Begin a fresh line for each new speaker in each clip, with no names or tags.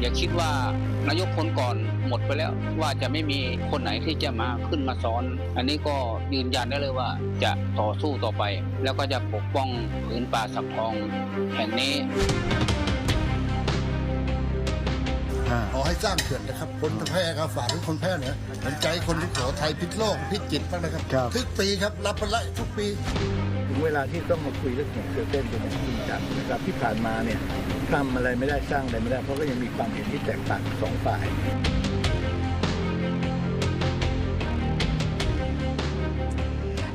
อย่าคิดว่านายกคนก่อนหมดไปแล้ว ว่าจะไม่มีคนไหนที่จะมาขึ้นมาสอน อันนี้ก็ยืนยันได้เลยว่าจะต่อสู้ต่อไป แล้วก็จะปกป้องผืนป่าสักทองแห่งนี้
ขอให้สร้างเขื่อนนะครับ คนแพร่ครับฝากทุกคนแพร่เนี่ยเห็นใจคนที่ขอไทยพิษโลกพิจิตรบ้างนะครับ
ครับ
ทุกปีครับ รับไปละทุกปี
ถึง เวลาที่ต้องมาคุยเรื่องของเสือเต้นเป็นอย่างจริงจังนะครับที่ผ่านมาเนี่ยทำอะไรไม่ได้สร้างอะไรไม่ได้ เพราะก็ยังมีความเห็นที่แตกต่างสองฝ่าย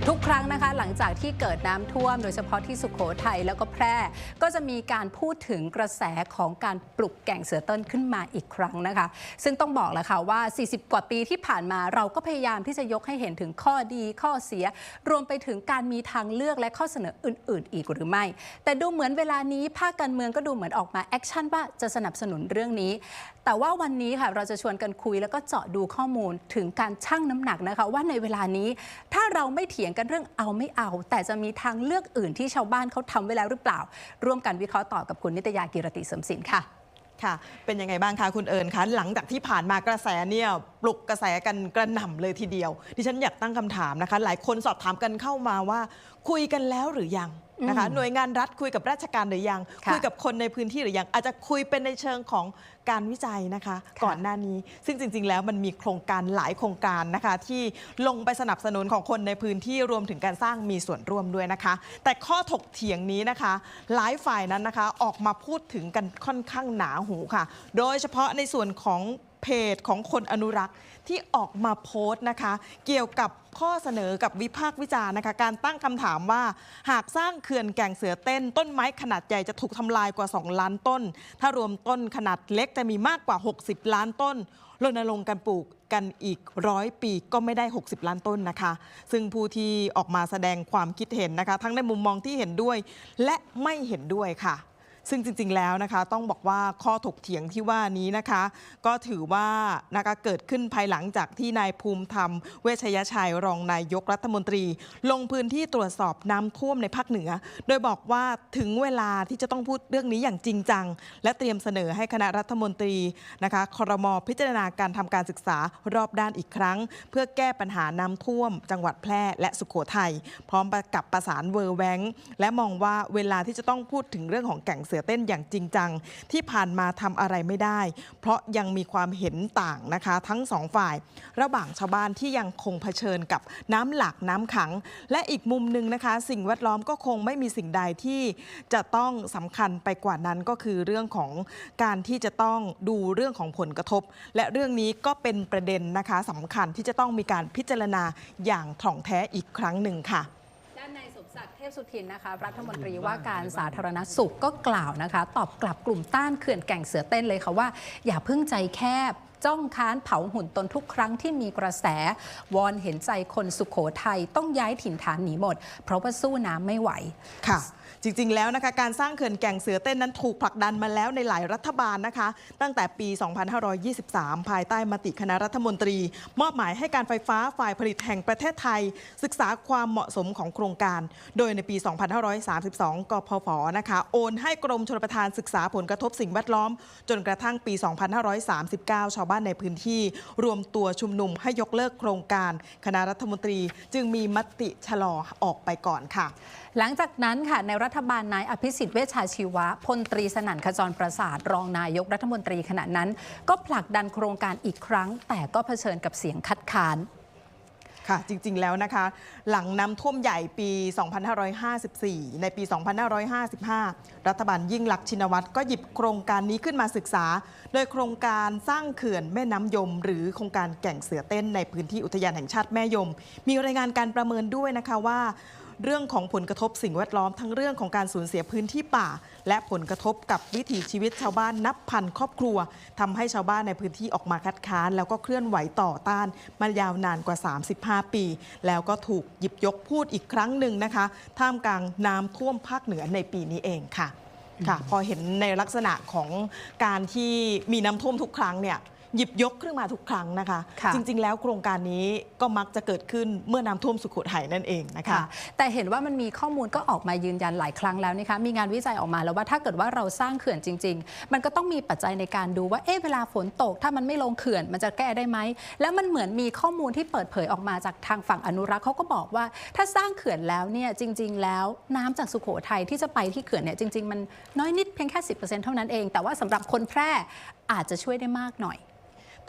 ทุกครั้งนะคะหลังจากที่เกิดน้ำท่วม โดยเฉพาะที่สุขโขทัยแล้วก็แพร่ ก็จะมีการพูดถึงกระแสของการปลุกแก่งเสือเต้นขึ้นมาอีกครั้งนะคะ ซึ่งต้องบอกแล้วค่ะว่า 40 กว่าปีที่ผ่านมาเราก็พยายามที่จะยกให้เห็นถึงข้อดีข้อเสีย รวมไปถึงการมีทางเลือกและข้อเสนออื่น ๆ อีกหรือไม่ แต่ดูเหมือนเวลานี้ภาคการเมืองก็ดูเหมือนออกมาแอคชั่นว่าจะสนับสนุนเรื่องนี้ แต่ว่าวันนี้ค่ะเราจะชวนกันคุยแล้วก็เจาะดูข้อมูลถึงการชั่งน้ำหนักนะคะ ว่าในเวลานี้ถ้าเราไม่เถียงกันเรื่องเอาไม่เอา แต่จะมีทางเลือกอื่นที่ชาวบ้านเขาทำไว้แล้วหรือเปล่า ร่วมกันวิเคราะห์ต่อกับคุณนิตยากิรติสมศินค่ะ
ค่ะเป็นยังไงบ้างคะคุณเอิญคะหลังจากที่ผ่านมากระแสเนี่ยปลุกกระแสกันกระหน่ำเลยทีเดียว ดิฉันอยากตั้งคำถามนะคะ หลายคนสอบถามกันเข้ามาว่า คุยกันแล้วหรือยัง นะคะ
อืม
หน่วยงานรัฐคุยกับราชการหรือยัง
ค่ะ
คุยกับคนในพื้นที่หรือยัง อาจจะคุยเป็นในเชิงของการวิจัยนะคะ
ค่ะ
ก่อนหน้านี้ ซึ่งจริง ๆ แล้วมันมีโครงการหลายโครงการนะคะ ที่ลงไปสนับสนุนของคนในพื้นที่รวมถึงการสร้างมีส่วนร่วมด้วยนะคะ แต่ข้อถกเถียงนี้นะคะ หลายฝ่ายนั้นนะคะออกมาพูดถึงกันค่อนข้างหนาหูค่ะ โดยเฉพาะในส่วนของ เพจของคนอนุรักษ์ที่ออกมาโพสต์นะคะ เกี่ยวกับข้อเสนอกับวิพากษ์วิจารณ์นะคะ การตั้งคำถามว่า หากสร้างเขื่อนแก่งเสือเต้น ต้นไม้ขนาดใหญ่จะถูกทำลายกว่า 2 ล้านต้น ถ้ารวมต้นขนาดเล็กจะมีมากกว่า 60 ล้านต้นรณรงค์การปลูกกันอีกร้อยปีก็ไม่ได้ 60 ล้านต้นนะคะ ซึ่งผู้ที่ออกมาแสดงความคิดเห็นนะคะ ทั้งในมุมมองที่เห็นด้วย และไม่เห็นด้วยค่ะ ซึ่งจริง ๆ แล้วนะคะ ต้องบอกว่าข้อถกเถียงที่ว่านี้นะคะ ก็ถือว่านะคะเกิดขึ้นภายหลังจากที่นายภูมิธรรม เวชยชัยรองนายกรัฐมนตรี ลงพื้นที่ตรวจสอบน้ำท่วมในภาคเหนือ โดยบอกว่าถึงเวลาที่จะต้องพูดเรื่องนี้อย่างจริงจัง และเตรียมเสนอให้คณะรัฐมนตรีนะคะครมพิจารณาการทำการศึกษารอบด้านอีกครั้ง เพื่อแก้ปัญหาน้ำท่วม จังหวัดแพร่และสุขโขทัยพร้อมกับประสานเวอร์แวงและมองว่าเวลาที่จะต้องพูดถึงเรื่องของแก่งสือเต้นอย่างจริงจัง ที่ผ่านมาทำอะไรไม่ได้ เพราะยังมีความเห็นต่างนะคะ ทั้งสองฝ่าย ระหว่างชาวบ้านที่ยังคงเผชิญกับน้ำหลากน้ำขัง และอีกมุมหนึ่งนะคะ สิ่งแวดล้อมก็คงไม่มีสิ่งใดที่จะต้องสำคัญไปกว่านั้นก็คือเรื่องของการที่จะต้องดูเรื่องของผลกระทบ และเรื่องนี้ก็เป็นประเด็นนะคะสำคัญที่จะต้องมีการพิจารณาอย่างถ่องแท้อีกครั้งหนึ่งค่ะ
ศักดิ์เทพสุทินนะคะ รัฐมนตรีว่าการสาธารณสุขก็กล่าวนะคะ ตอบกลับกลุ่มต้านเขื่อนแก่งเสือเต้นเลยค่ะว่า อย่าเพิ่งใจแคบจ้องค้านเผาหุ่นตนทุกครั้งที่มีกระแส วอนเห็นใจคนสุขโขทัยต้องย้ายถิ่นฐานหนีหมด เพราะว่าสู้น้ำไม่ไหว
ค่ะ จริง ๆ แล้วนะคะการสร้างเขื่อนแก่งเสือเต้นนั้นถูกผลักดันมาแล้วในหลายรัฐบาลนะคะ ตั้งแต่ปี 2523 ภายใต้มติคณะรัฐมนตรี มอบหมายให้การไฟฟ้าฝ่ายผลิตแห่งประเทศไทย ศึกษาความเหมาะสมของโครงการ โดยในปี 2532 กพฟนะคะโอนให้กรมชลประทานศึกษาผลกระทบสิ่งแวดล้อม จนกระทั่งปี 2539 ชาวบ้านในพื้นที่ รวมตัวชุมนุมให้ยกเลิกโครงการ คณะรัฐมนตรีจึงมีมติชะลอออกไปก่อนค่ะ
หลังจากนั้นค่ะในรัฐบาลนายอภิสิทธิ์เวชชาชีวะพลตรีสนั่นขจรประสาทรองนายกรัฐมนตรีขณะนั้น ก็ผลักดันโครงการอีกครั้ง แต่ก็เผชิญกับเสียงคัดค้าน
ค่ะ จริง ๆ แล้วนะคะ หลังน้ำท่วมใหญ่ปี 2554 ในปี 2555 รัฐบาลยิ่งลักษณ์ชินวัตรก็หยิบโครงการนี้ขึ้นมาศึกษา โดยโครงการสร้างเขื่อนแม่น้ำยม หรือโครงการแก่งเสือเต้นในพื้นที่อุทยานแห่งชาติแม่ยม มีรายงานการประเมินด้วยนะคะว่า เรื่องของผลกระทบสิ่งแวดล้อมทั้งเรื่องของการสูญเสียพื้นที่ป่า และผลกระทบกับวิถีชีวิตชาวบ้านนับพันครอบครัวทำให้ชาวบ้านในพื้นที่ออกมาคัดค้าน แล้วก็เคลื่อนไหวต่อต้านมายาวนานกว่า 35 ปี แล้วก็ถูกหยิบยกพูดอีกครั้งหนึ่งนะคะ ท่ามกลางน้ำท่วมภาคเหนือในปีนี้เองค่ะค่ะ พอเห็นในลักษณะของการที่มีน้ำท่วมทุกครั้งเนี่ย หยิบยกขึ้นมาทุกครั้งนะคะ
ค่ะ
จริง ๆ แล้วโครงการนี้ก็มักจะเกิดขึ้นเมื่อน้ำท่วมสุโขทัยนั่นเองนะคะ
ค่ะแต่เห็นว่ามันมีข้อมูลก็ออกมายืนยันหลายครั้งแล้วนะคะมีงานวิจัยออกมาแล้วว่าถ้าเกิดว่าเราสร้างเขื่อนจริง ๆ มันก็ต้องมีปัจจัยในการดูว่าเอ๊ะเวลาฝนตก ถ้ามันไม่ลงเขื่อนมันจะแก้ได้ไหมแล้วมันเหมือนมีข้อมูลที่เปิดเผยออกมาจากทางฝั่งอนุรักษ์เขาก็บอกว่า ถ้าสร้างเขื่อนแล้วเนี่ยจริง ๆ แล้วน้ำจากสุโขทัยที่จะไปที่เขื่อนเนี่ยจริง ๆ มันน้อยนิดเพียงแค่ 10%เท่านั้นเอง แต่ว่าสำหรับคนแพร่อาจจะช่วยได้มากหน่อย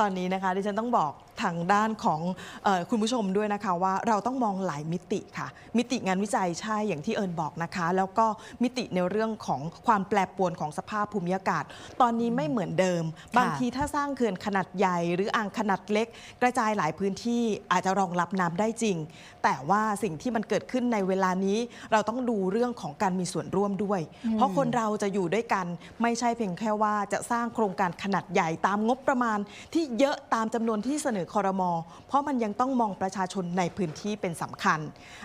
ตอนนี้นะคะดิฉันต้องบอกทางด้านของเออคุณผู้ชมด้วยนะคะว่าเราต้องมองหลายมิติค่ะ มิติงานวิจัยใช่อย่างที่เอิญบอกนะคะ แล้วก็มิติในเรื่องของความแปรปรวนของสภาพภูมิอากาศ ตอนนี้ไม่เหมือนเดิม บางทีถ้าสร้างเขื่อนขนาดใหญ่ หรืออ่างขนาดเล็ก กระจายหลายพื้นที่อาจจะรองรับน้ำได้จริง แต่ว่าสิ่งที่มันเกิดขึ้นในเวลานี้ เราต้องดูเรื่องของการมีส่วนร่วมด้วย เพราะคนเราจะอยู่ด้วยกันไม่ใช่เพียงแค่ว่าจะสร้างโครงการขนาดใหญ่ตามงบประมาณที่เยอะตามจำนวนที่เสนอคอรมอเพราะมันยังต้องมองประชาชนในพื้นที่เป็นสำคัญ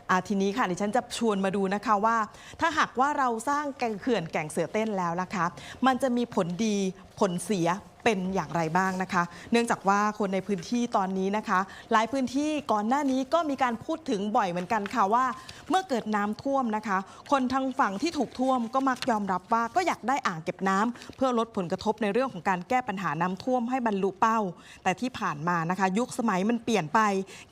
อาทีนี้ค่ะดิฉันจะชวนมาดูนะคะว่า ถ้าหากว่าเราสร้างแก่งเขื่อนแก่งเสือเต้นแล้วนะคะ มันจะมีผลดีผลเสีย เป็นอย่างไรบ้างนะคะ เนื่องจากว่าคนในพื้นที่ตอนนี้นะคะ หลายพื้นที่ก่อนหน้านี้ก็มีการพูดถึงบ่อยเหมือนกันค่ะว่า เมื่อเกิดน้ำท่วมนะคะ คนทางฝั่งที่ถูกท่วมก็มักยอมรับว่าก็อยากได้อ่างเก็บน้ำเพื่อลดผลกระทบในเรื่องของการแก้ปัญหาน้ำท่วมให้บรรลุเป้า แต่ที่ผ่านมานะคะ ยุคสมัยมันเปลี่ยนไป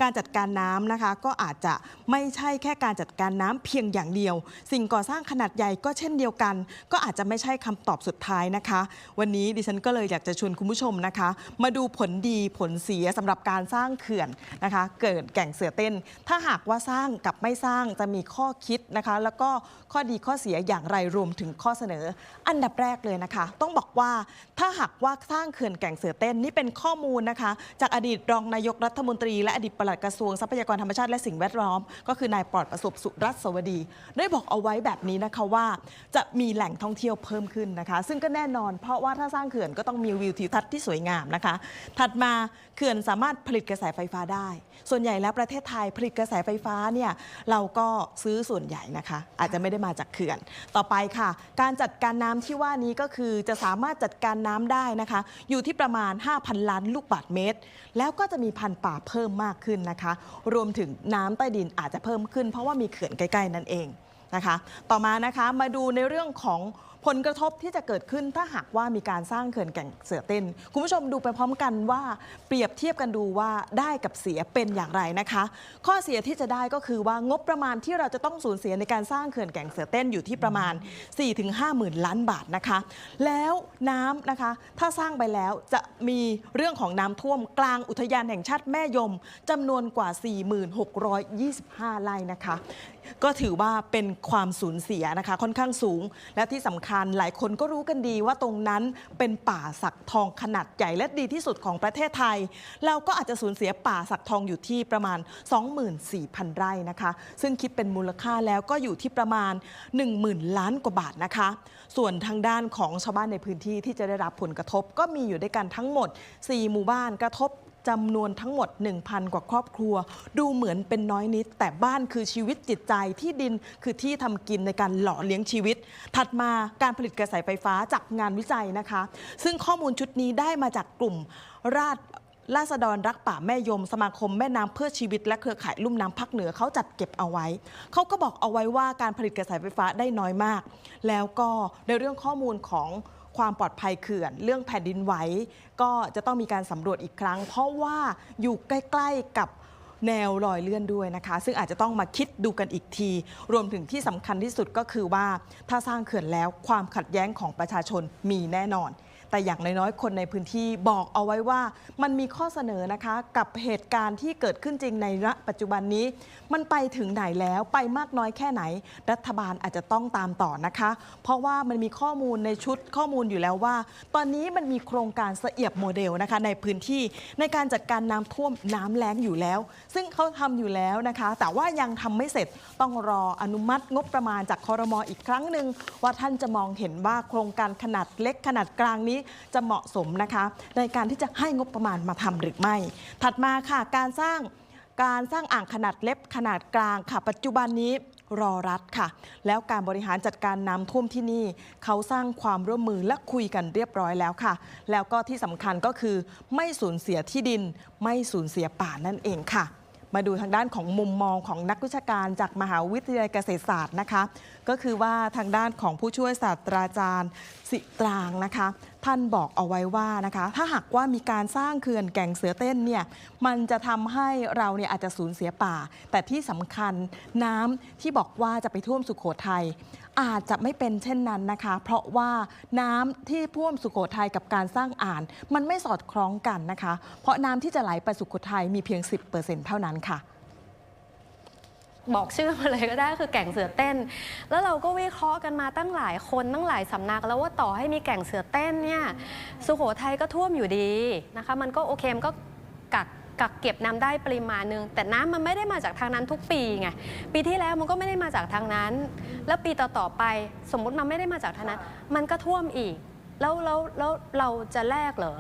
การจัดการน้ำนะคะ ก็อาจจะไม่ใช่แค่การจัดการน้ำเพียงอย่างเดียว สิ่งก่อสร้างขนาดใหญ่ก็เช่นเดียวกัน ก็อาจจะไม่ใช่คำตอบสุดท้ายนะคะ วันนี้ดิฉันก็เลยอยากจะชวนคุณผู้ชมนะคะ มาดูผลดีผลเสียสำหรับการสร้างเขื่อนนะคะ เกิดแก่งเสือเต้น ถ้าหากว่าสร้างกับไม่สร้างจะมีข้อคิดนะคะ แล้วก็ข้อดีข้อเสียอย่างไรรวมถึงข้อเสนอ อันดับแรกเลยนะคะ ต้องบอกว่าถ้าหากว่าสร้างเขื่อนแก่งเสือเต้นนี่เป็นข้อมูลนะคะ จากอดีตรองนายกรัฐมนตรี และอดีตปลัดกระทรวงทรัพยากรธรรมชาติและสิ่งแวดล้อม ก็คือนายปลอดประสบสุรัตน์สวดี ได้บอกเอาไว้แบบนี้นะคะว่า จะมีแหล่งท่องเที่ยวเพิ่มขึ้นนะคะ ซึ่งก็แน่นอน เพราะว่าถ้าสร้างเขื่อนก็ต้องมีวิวทิวทัศน์ที่สวยงามนะคะ ถัดมาเขื่อนสามารถผลิตกระแสไฟฟ้าได้ ส่วนใหญ่แล้วประเทศไทยผลิตกระแสไฟฟ้าเนี่ยเราก็ซื้อส่วนใหญ่นะคะ อาจจะไม่ได้มาจากเขื่อน ต่อไปค่ะ การจัดการน้ำที่ว่านี้ก็คือจะสามารถจัดการน้ำได้นะคะ อยู่ที่ประมาณ 5,000 ล้านลูกบาศก์เมตร แล้วก็จะมีพันธุ์ป่าเพิ่มมากขึ้นนะคะ รวมถึงน้ำใต้ดินอาจจะเพิ่มขึ้น เพราะว่ามีเขื่อนใกล้ๆนั่นเองนะคะ ต่อมานะคะมาดูในเรื่องของ ผลกระทบที่จะเกิดขึ้นถ้าหากว่ามีการสร้างเขื่อนแก่งเสือเต้น คุณผู้ชมดูไปพร้อมกันว่าเปรียบเทียบกันดูว่าได้กับเสียเป็นอย่างไรนะคะ ข้อเสียที่จะได้ก็คือว่างบประมาณที่เราจะต้องสูญเสียในการสร้างเขื่อนแก่งเสือเต้นอยู่ที่ประมาณ 4-5หมื่นล้านบาทนะคะ แล้วน้ำนะคะ ถ้าสร้างไปแล้วจะมีเรื่องของน้ำท่วมกลางอุทยานแห่งชาติแม่ยมจำนวนกว่า 4625ไร่นะคะ ก็ถือว่าเป็นความสูญเสียนะคะค่อนข้างสูงและที่สำคัญ หลายคนก็รู้กันดีว่าตรงนั้นเป็นป่าสักทองขนาดใหญ่และดีที่สุดของประเทศไทย เราก็อาจจะสูญเสียป่าสักทองอยู่ที่ประมาณ 24,000 ไร่นะคะ ซึ่งคิดเป็นมูลค่าแล้วก็อยู่ที่ประมาณ 10,000 ล้านกว่าบาทนะคะ ส่วนทางด้านของชาวบ้านในพื้นที่ที่จะได้รับผลกระทบก็มีอยู่ด้วยกันทั้งหมด 4 หมู่บ้านกระทบ จำนวนทั้งหมด 1,000 กว่าครอบครัว ดูเหมือนเป็นน้อยนิด แต่บ้านคือชีวิตจิตใจที่ดินคือที่ทำกินในการหล่อเลี้ยงชีวิต ถัดมาการผลิตกระแสไฟฟ้าจากงานวิจัยนะคะ ซึ่งข้อมูลชุดนี้ได้มาจากกลุ่มราชราษฎรรักป่าแม่ยม สมาคมแม่น้ำเพื่อชีวิต และเครือข่ายลุ่มน้ำภาคเหนือเขาจัดเก็บเอาไว้ เขาก็บอกเอาไว้ว่าการผลิตกระแสไฟฟ้าได้น้อยมาก แล้วก็ในเรื่องข้อมูลของ ความปลอดภัยเขื่อน เรื่องแผ่นดินไหวก็จะต้องมีการสำรวจอีกครั้ง เพราะว่าอยู่ใกล้ๆกับแนวรอยเลื่อนด้วยนะคะ ซึ่งอาจจะต้องมาคิดดูกันอีกที รวมถึงที่สำคัญที่สุดก็คือว่า ถ้าสร้างเขื่อนแล้วความขัดแย้งของประชาชนมีแน่นอน แต่อย่างน้อยๆคนในพื้นที่บอกเอาไว้ว่า มันมีข้อเสนอนะคะกับเหตุการณ์ที่เกิดขึ้นจริงในณปัจจุบันนี้ มันไปถึงไหนแล้วไปมากน้อยแค่ไหน รัฐบาลอาจจะต้องตามต่อนะคะ เพราะว่ามันมีข้อมูลในชุดข้อมูลอยู่แล้วว่า ตอนนี้มันมีโครงการเสียบโมเดลนะคะ ในพื้นที่ในการจัดการน้ำท่วมน้ำแล้งอยู่แล้ว ซึ่งเขาทำอยู่แล้วนะคะ แต่ว่ายังทำไม่เสร็จต้องรออนุมัติงบประมาณจากคอรมออีกครั้งหนึ่งว่าท่านจะมองเห็นว่าโครงการขนาดเล็กขนาดกลางนี้จะเหมาะสมนะคะ ในการที่จะให้งบประมาณมาทำหรือไม่ ถัดมาค่ะการสร้างการสร้างอ่างขนาดเล็กขนาดกลางค่ะ ปัจจุบันนี้รอรัฐค่ะ แล้วการบริหารจัดการน้ำท่วมที่นี่ เขาสร้างความร่วมมือและคุยกันเรียบร้อยแล้วค่ะ แล้วก็ที่สำคัญก็คือ ไม่สูญเสียที่ดิน ไม่สูญเสียป่านั่นเองค่ะ มาดูทางด้านของมุมมองของนักวิชาการจากมหาวิทยาลัยเกษตรศาสตร์นะคะ ก็คือว่าทางด้านของผู้ช่วยศาสตราจารย์สิตรางนะคะท่านบอกเอาไว้ว่านะคะ ถ้าหากว่ามีการสร้างเขื่อนแก่งเสือเต้นเนี่ยมันจะทำให้เราเนี่ยอาจจะสูญเสียป่า แต่ที่สำคัญน้ำที่บอกว่าจะไปท่วมสุขโขทัยอาจจะไม่เป็นเช่นนั้นนะคะ เพราะว่าน้ำที่ท่วมสุโขทัยกับการสร้างอ่าน มันไม่สอดคล้องกันนะคะ เพราะน้ำที่จะไหลไปสุโขทัยมีเพียง 10%เท่านั้นค่ะ
บอกชื่อมาเลยก็ได้คือแก่งเสือเต้น แล้วเราก็วิเคราะห์กันมาตั้งหลายคนตั้งหลายสำนัก แล้วว่าต่อให้มีแก่งเสือเต้นเนี่ยสุโขทัยก็ท่วมอยู่ดีนะคะ มันก็โอเคมันก็กักกักเก็บน้ำได้ปริมาณหนึ่งแต่น้ำมันไม่ได้มาจากทางนั้นทุกปีไงปีที่แล้วมันก็ไม่ได้มาจากทางนั้น แล้วปีต่อๆไปสมมุติมันไม่ได้มาจากทางนั้น มันก็ท่วมอีก แล้วแล้วแล้วเราจะแลกเหรอ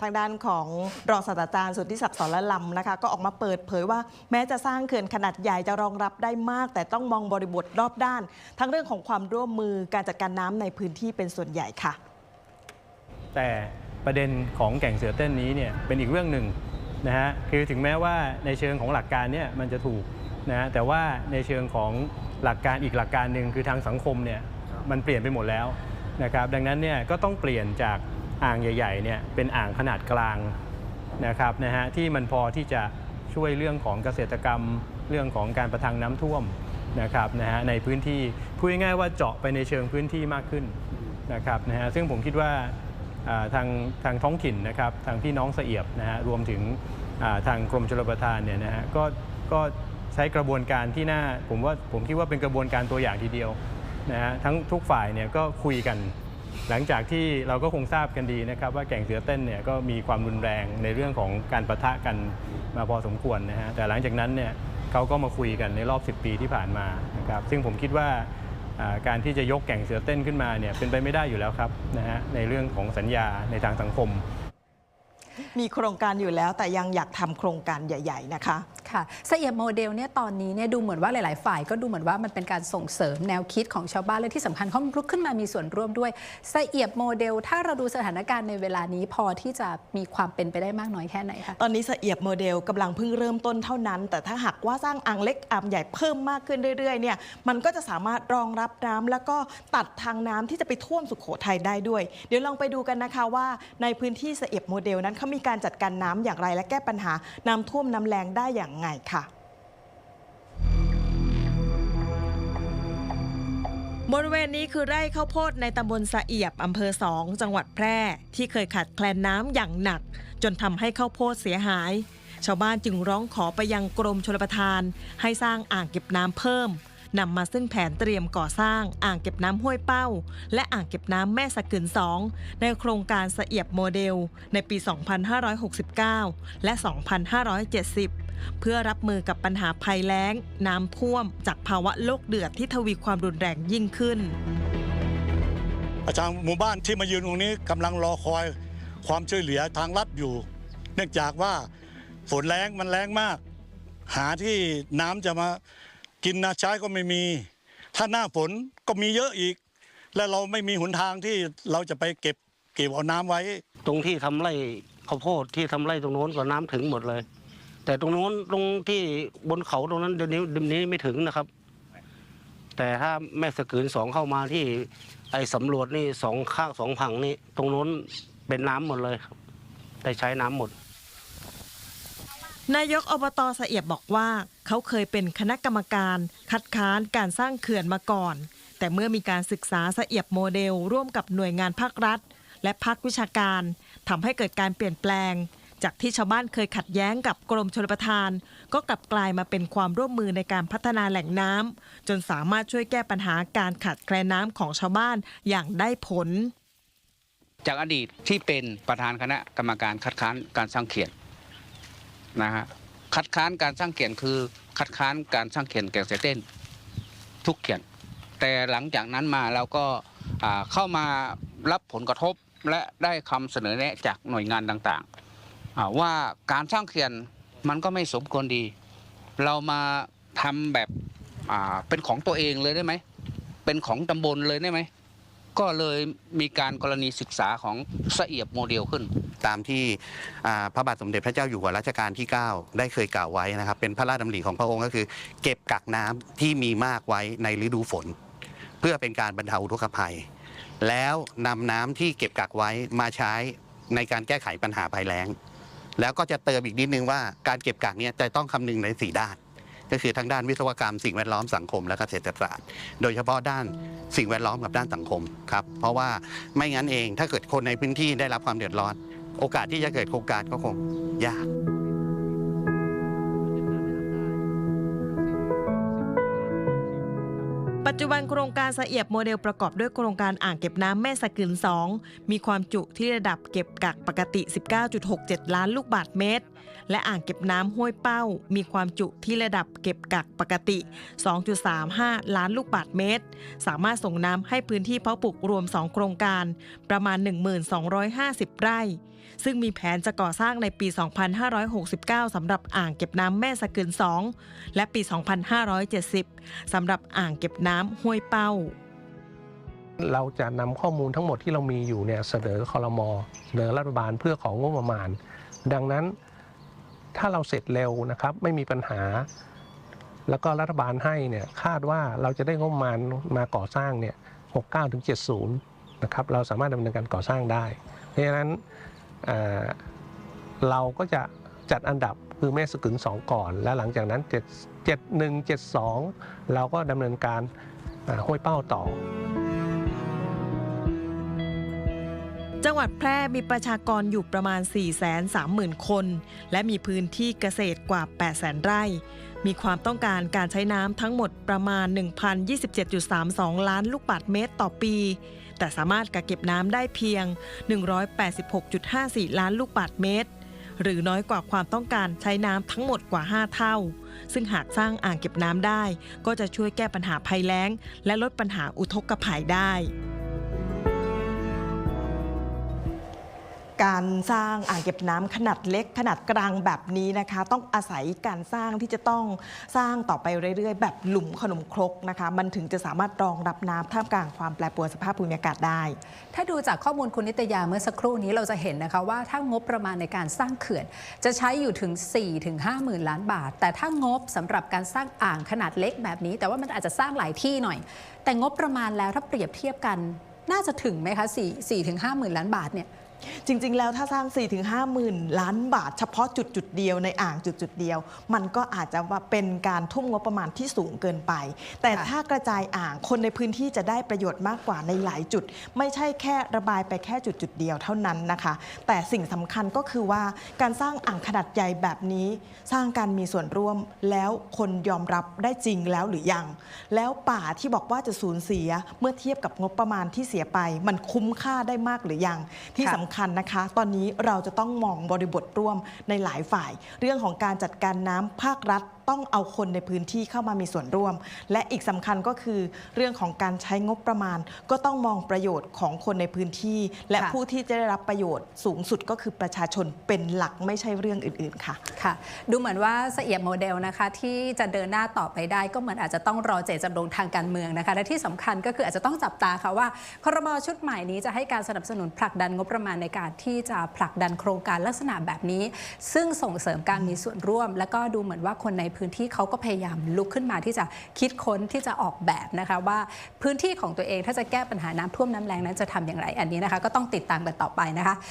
ทางด้านของรองศาสตราจารย์สุทธิศักดิ์สรลำนะคะ ก็ออกมาเปิดเผยว่าแม้จะสร้างเขื่อนขนาดใหญ่จะรองรับได้มาก แต่ต้องมองบริบทรอบด้าน ทั้งเรื่องของความร่วมมือการจัดการน้ำในพื้นที่เป็นส่วนใหญ่ค่ะ
แต่ประเด็นของแก่งเสือเต้นนี้เนี่ยเป็นอีกเรื่องหนึ่งนะฮะคือถึงแม้ว่าในเชิงของหลักการเนี่ยมันจะถูกนะฮะแต่ว่าในเชิงของหลักการอีกหลักการหนึ่งคือทางสังคมเนี่ยมันเปลี่ยนไปหมดแล้วนะครับดังนั้นเนี่ยก็ต้องเปลี่ยนจาก อ่างใหญ่ๆเนี่ยเป็นอ่างขนาดกลางนะครับนะฮะที่มันพอที่จะช่วยเรื่องของเกษตรกรรมเรื่องของการประทังน้ำท่วมนะครับนะฮะในพื้นที่พูดง่ายๆว่าเจาะไปในเชิงพื้นที่มากขึ้นนะครับนะฮะซึ่งผมคิดว่าทางทางท้องถิ่นนะครับทางพี่น้องเสียบนะฮะรวมถึงทางกรมชลประทานเนี่ยนะฮะก็ก็ใช้กระบวนการที่น่าผมว่าผมคิดว่าเป็นกระบวนการตัวอย่างทีเดียวนะฮะทั้งทุกฝ่ายเนี่ยก็คุยกัน หลังจากที่เราก็คงทราบกันดีนะครับว่าแก่งเสือเต้นเนี่ยก็มีความรุนแรงในเรื่องของการประทะกันมาพอสมควรนะฮะแต่หลังจากนั้นเนี่ยเขาก็มาคุยกันในรอบ 10 ปีที่ผ่านมานะครับซึ่งผมคิดว่าการที่จะยกแก่งเสือเต้นขึ้นมาเนี่ยเป็นไปไม่ได้อยู่แล้วครับนะฮะในเรื่องของสัญญาในทางสังคม
มีโครงการอยู่แล้วแต่ยังอยากทำโครงการใหญ่ ๆ นะคะ
ค่ะเสเอียบโมเดลเนี่ยตอนนี้เนี่ยดูเหมือนว่าหลาย ๆ ฝ่ายก็ดูเหมือนว่ามันเป็นการส่งเสริมแนวคิดของชาวบ้านและที่สำคัญเขาลุกขึ้นมามีส่วนร่วมด้วยเสเอียบโมเดล ถ้าเราดูสถานการณ์ในเวลานี้พอที่จะมีความเป็นไปได้มากน้อยแค่ไหนคะ
ตอนนี้เสเอียบโมเดลกำลังเพิ่งเริ่มต้นเท่านั้น แต่ถ้าหากว่าสร้างอ่างเล็กอ่างใหญ่เพิ่มมากขึ้นเรื่อย ๆ เนี่ยมันก็จะสามารถรองรับน้ำแล้วก็ตัดทางน้ำที่จะไปท่วมสุขโขทัยได้ด้วย เดี๋ยวลองไปดูกันนะคะว่าในพื้นที่เสเอียบโมเดลนั้นเขามีการจัดการน้ำอย่างไรและแก้ปัญหาน้ำท่วมน้ำแรงได้อย่างไงค่ะ บริเวณนี้คือไร่ข้าวโพดในตำบลสะเอียบอำเภอสองจังหวัดแพร่ ที่เคยขาดแคลนน้ำอย่างหนัก จนทำให้ข้าวโพดเสียหาย ชาวบ้านจึงร้องขอไปยังกรมชลประทาน ให้สร้างอ่างเก็บน้ำเพิ่มนำมาซึ่งแผนเตรียมก่อสร้างอ่างเก็บน้ำห้วยเป้า และอ่างเก็บน้ำแม่สะกึนสองในโครงการสะเอียบโมเดล ในปี 2569 และ 2570 เพื่อรับมือกับปัญหาภัยแล้ง น้ำท่วม จากภาวะโลกเดือดที่ทวีความรุนแรงยิ่งขึ้น
อาจารย์หมู่บ้านที่มายืนตรงนี้กำลังรอคอยความช่วยเหลือทางรัฐอยู่ เนื่องจากว่าฝนแรงมันแรงมาก หาที่น้ำจะมากินนาใช้ก็ไม่มี ถ้าหน้าฝนก็มีเยอะอีก และเราไม่มีหนทางที่เราจะไปเก็บเก็บเอาน้ำไว้
ตรงที่ทำไร่ข้าวโพดที่ทำไร่ตรงโน้นก็น้ำถึงหมดเลย แต่ตรงโน้นตรงที่บนเขาตรงนั้นเดี๋ยวนี้เดี๋ยวนี้ไม่ถึงนะครับ แต่ถ้าแม่สกืนสองเข้ามาที่ ไอ้สำรวจนี่สองข้างสองผังนี่ตรงโน้นเป็นน้ำหมดเลยครับได้ใช้น้ำหมด
นายกอบตสะเอียบบอกว่า เขาเคยเป็นคณะกรรมการ คัดค้านการสร้างเขื่อนมาก่อน แต่เมื่อมีการศึกษาสะเอียบโมเดล ร่วมกับหน่วยงานภาครัฐ และภาควิชาการทำให้เกิดการเปลี่ยนแปลง จากที่ชาวบ้านเคยขัดแย้งกับกรมชลประทาน ก็กลับกลายมาเป็นความร่วมมือในการพัฒนาแหล่งน้ำจนสามารถช่วยแก้ปัญหาการขาดแคลนน้ำของชาวบ้านอย่างได้ผล
จากอดีตที่เป็นประธานคณะกรรมการคัดค้านการสร้างเขื่อนนะฮะคัดค้านการสร้างเขื่อนคือ คัดค้านการสร้างเขื่อนแก่งเสเต้น ทุกเขื่อน แต่หลังจากนั้นมาเราก็เข้ามารับผลกระทบและได้คำเสนอแนะจากหน่วยงานต่างๆ ว่าการสร้างเขื่อนมันก็ไม่สมควรดี เรามาทำแบบเป็นของตัวเองเลยได้ไหม เป็นของตำบลเลยได้ไหม ก็เลยมีการกรณีศึกษาของสเอียบโมเดลขึ้น
ตามที่พระบาทสมเด็จพระเจ้าอยู่หัวรัชกาลที่ 9 ได้เคยกล่าวไว้นะครับ เป็นพระราชดำริของพระองค์ก็คือ เก็บกักน้ำที่มีมากไว้ในฤดูฝน เพื่อเป็นการบรรเทาอุทกภัย แล้วนำน้ำที่เก็บกักไว้มาใช้ในการแก้ไขปัญหาภัยแล้ง แล้วก็จะเติมอีกนิดนึงว่าการเก็บกักเนี่ยจะต้องคำนึงในสี่ด้าน ก็คือทั้งด้านวิศวกรรมสิ่งแวดล้อมสังคมและเกษตรศาสตร์ โดยเฉพาะด้านสิ่งแวดล้อมกับด้านสังคมครับเพราะว่าไม่งั้นเองถ้าเกิดคนในพื้นที่ได้รับความเดือดร้อน โอกาสที่จะเกิดโครงการก็คงยาก
จจุบันโครงการสะเอียบโมเดลประกอบด้วยโครงการอ่างเก็บน้ำแม่สะกึน2 มีความจุที่ระดับเก็บกักปกติ 19.67 ล้านลูกบาศก์เมตร และอ่างเก็บน้ำห้วยเป้า มีความจุที่ระดับเก็บกักปกติ 2.35 ล้านลูกบาศก์เมตร สามารถส่งน้ำให้พื้นที่เพาะปลูกรวม 2 โครงการ ประมาณ 1250 ไร่ ซึ่งมีแผนจะก่อสร้างในปี 2569สำหรับอ่างเก็บน้ำแม่สะเกึน2 และปี 2570สำหรับอ่างเก็บน้ำห้วยเป้า
เราจะนำข้อมูลทั้งหมดที่เรามีอยู่เนี่ยเสนอคอรมอเสนอรัฐบาลเพื่อของงบประมาณ ดังนั้นถ้าเราเสร็จเร็วนะครับไม่มีปัญหา แล้วก็รัฐบาลให้เนี่ยคาดว่าเราจะได้งบประมาณมาก่อสร้างเนี่ย69ถึง70นะครับเราสามารถดำเนินการก่อสร้างได้ เพราะฉะนั้น เเราก็จะจัดอันดับคือแม่สกึงสองก่อน และหลังจากนั้น 7 71 72 เราก็ดำเนินการห้วยเป้าต่อ
จังหวัดแพร่มีประชากรอยู่ประมาณ 430,000 คน และมีพื้นที่เกษตรกว่า 800,000 ไร่ มีความต้องการการใช้น้ำทั้งหมดประมาณ 1,027.32 ล้านลูกบาศก์เมตรต่อปี แต่สามารถกักเก็บน้ำได้เพียง 186.54 ล้านลูกบาศก์เมตร หรือน้อยกว่าความต้องการใช้น้ำทั้งหมดกว่า 5 เท่า ซึ่งหากสร้างอ่างเก็บน้ำได้ ก็จะช่วยแก้ปัญหาภัยแล้ง และลดปัญหาอุทกภัยได้ การสร้างอ่างเก็บน้ำขนาดเล็กขนาดกลางแบบนี้นะคะ ต้องอาศัยการสร้างที่จะต้องสร้างต่อไปเรื่อยๆ แบบหลุมขนมครกนะคะ มันถึงจะสามารถรองรับน้ำท่ามกลางความแปรปรวนสภาพภูมิอากาศได้
ถ้าดูจากข้อมูลคุณนิตยาเมื่อสักครู่นี้เราจะเห็นนะคะว่าถ้างบประมาณในการสร้างเขื่อน จะใช้อยู่ถึง4ถึง5หมื่นล้านบาท แต่ถ้างบสำหรับการสร้างอ่างขนาดเล็กแบบนี้ แต่ว่ามันอาจจะสร้างหลายที่หน่อย แต่งบประมาณแล้วถ้าเปรียบเทียบกันน่าจะถึงไหมคะ4 4ถึง5หมื่นล้านบาทเนี่ย
จริง ๆ แล้วถ้าสร้าง 4-5หมื่นล้านบาท เฉพาะจุดจุดๆเดียวในอ่างจุดจุดๆเดียว มันก็อาจจะว่าเป็นการทุ่มงบประมาณที่สูงเกินไป แต่
ค่ะ
ถ้ากระจายอ่างคนในพื้นที่จะได้ประโยชน์มากกว่าในหลายจุด ไม่ใช่แค่ระบายไปแค่จุดจุดๆเดียวเท่านั้นนะคะ แต่สิ่งสำคัญก็คือว่าการสร้างอ่างขนาดใหญ่แบบนี้ สร้างการมีส่วนร่วมแล้วคนยอมรับได้จริงแล้วหรือยัง แล้วป่าที่บอกว่าจะสูญเสียเมื่อเทียบกับงบประมาณที่เสียไป มันคุ้มค่าได้มากหรือยังที่
ค่ะ
สำคัญนะคะ ตอนนี้เราจะต้องมองบริบทร่วมในหลายฝ่าย เรื่องของการจัดการน้ำภาครัฐ ต้องเอาคนในพื้นที่เข้ามามีส่วนร่วม และอีกสำคัญก็คือเรื่องของการใช้งบประมาณ ก็ต้องมองประโยชน์ของคนในพื้นที่ และ
ค่ะ
ผู้ที่จะได้รับประโยชน์สูงสุดก็คือประชาชนเป็นหลักไม่ใช่เรื่องอื่นๆค่ะ
ค่ะ ดูเหมือนว่าเสเอียบโมเดลนะคะ ที่จะเดินหน้าต่อไปได้ ก็เหมือนอาจจะต้องรอเจตจำนงทางการเมืองนะคะ และที่สำคัญก็คืออาจจะต้องจับตาค่ะว่าครมชุดใหม่นี้จะให้การสนับสนุนผลักดันงบประมาณในการที่จะผลักดันโครงการลักษณะแบบนี้ ซึ่งส่งเสริมการมีส่วนร่วม แล้วก็ดูเหมือนว่าคนในพื้นที่เขาก็พยายามลุกขึ้นมาที่จะคิดค้นที่จะออกแบบนะคะว่าพื้นที่ของตัวเองถ้าจะแก้ปัญหาน้ำท่วมน้ำแรงนั้นจะทำอย่างไรอันนี้นะคะก็ต้องติดตามกันต่อไปนะคะ